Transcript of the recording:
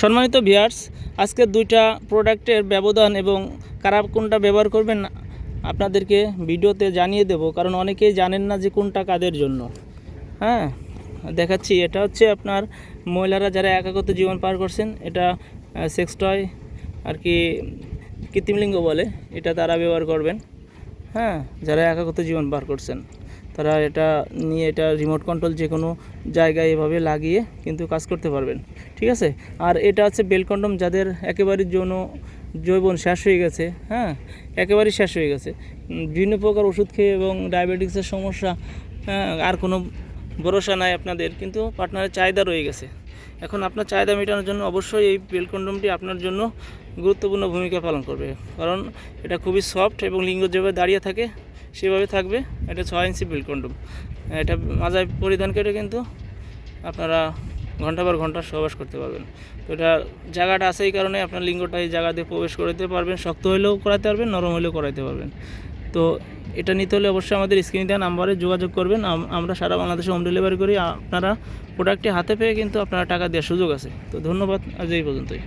সম্মানিত ভিয়ার্স আজকে দুইটা প্রোডাক্টের ব্যবধান এবং কারা কোনটা ব্যবহার করবেন আপনাদেরকে ভিডিওতে জানিয়ে দেব, কারণ অনেকেই জানেন না যে কোনটা কাদের জন্য। হ্যাঁ দেখাচ্ছি, এটা হচ্ছে আপনার মহিলারা যারা একাকত জীবন পার করছেন, এটা সেক্স টয় আর কি কৃত্রিমলিঙ্গ বলে, এটা তারা ব্যবহার করবেন। হ্যাঁ যারা একাকত জীবন পার করছেন। তারা এটা নিয়ে এটা রিমোট কন্ট্রোল যে কোনো জায়গায় এভাবে লাগিয়ে কিন্তু কাজ করতে পারবেন। ঠিক আছে? আর এটা হচ্ছে বেল কন্ডম যাদের একেবারে যৌন যৌবন শেষ হয়ে গেছে হ্যাঁ? একেবারেই শেষ হয়ে গেছে। বিভিন্ন প্রকার ওষুধ খেয়ে এবং ডায়াবেটিক্সের সমস্যা হ্যাঁ আর কোনো ভরসা নাই আপনাদের, কিন্তু পার্টনারের চাহিদা রয়ে গেছে। এখন আপনার চাহিদা মেটানোর জন্য অবশ্যই এই বেল কন্ডমটি আপনার জন্য গুরুত্বপূর্ণ ভূমিকা পালন করবে। কারণ এটা খুবই সফট এবং লিঙ্গ যেভাবে দাঁড়িয়ে থাকে। সেভাবে থাকবে। এটা ছয় ইঞ্চি বেল কন্ডম এটা মাজায় পরিধান করে কিন্তু আপনারা ঘণ্টা পর ঘণ্টা সহবাস করতে পারবেন। তো এটা জায়গাটা আছে এই কারণে আপনার লিঙ্গটা এই জায়গা দিয়ে প্রবেশ করাতে পারবেন। শক্ত হলেও করাতে পারবেন, নরম হলেও করাতে পারবেন। তো এটা নিতে হলে অবশ্যই আমাদের স্ক্রিনে দেওয়া নাম্বারে যোগাযোগ করবেন। আম- আমরা সারা বাংলাদেশে হোম ডেলিভারি করি। আপনারা প্রোডাক্টটি হাতে পেয়ে কিন্তু আপনারা টাকা দেওয়ার সুযোগ আছে। তো ধন্যবাদ। আজ এই পর্যন্তই।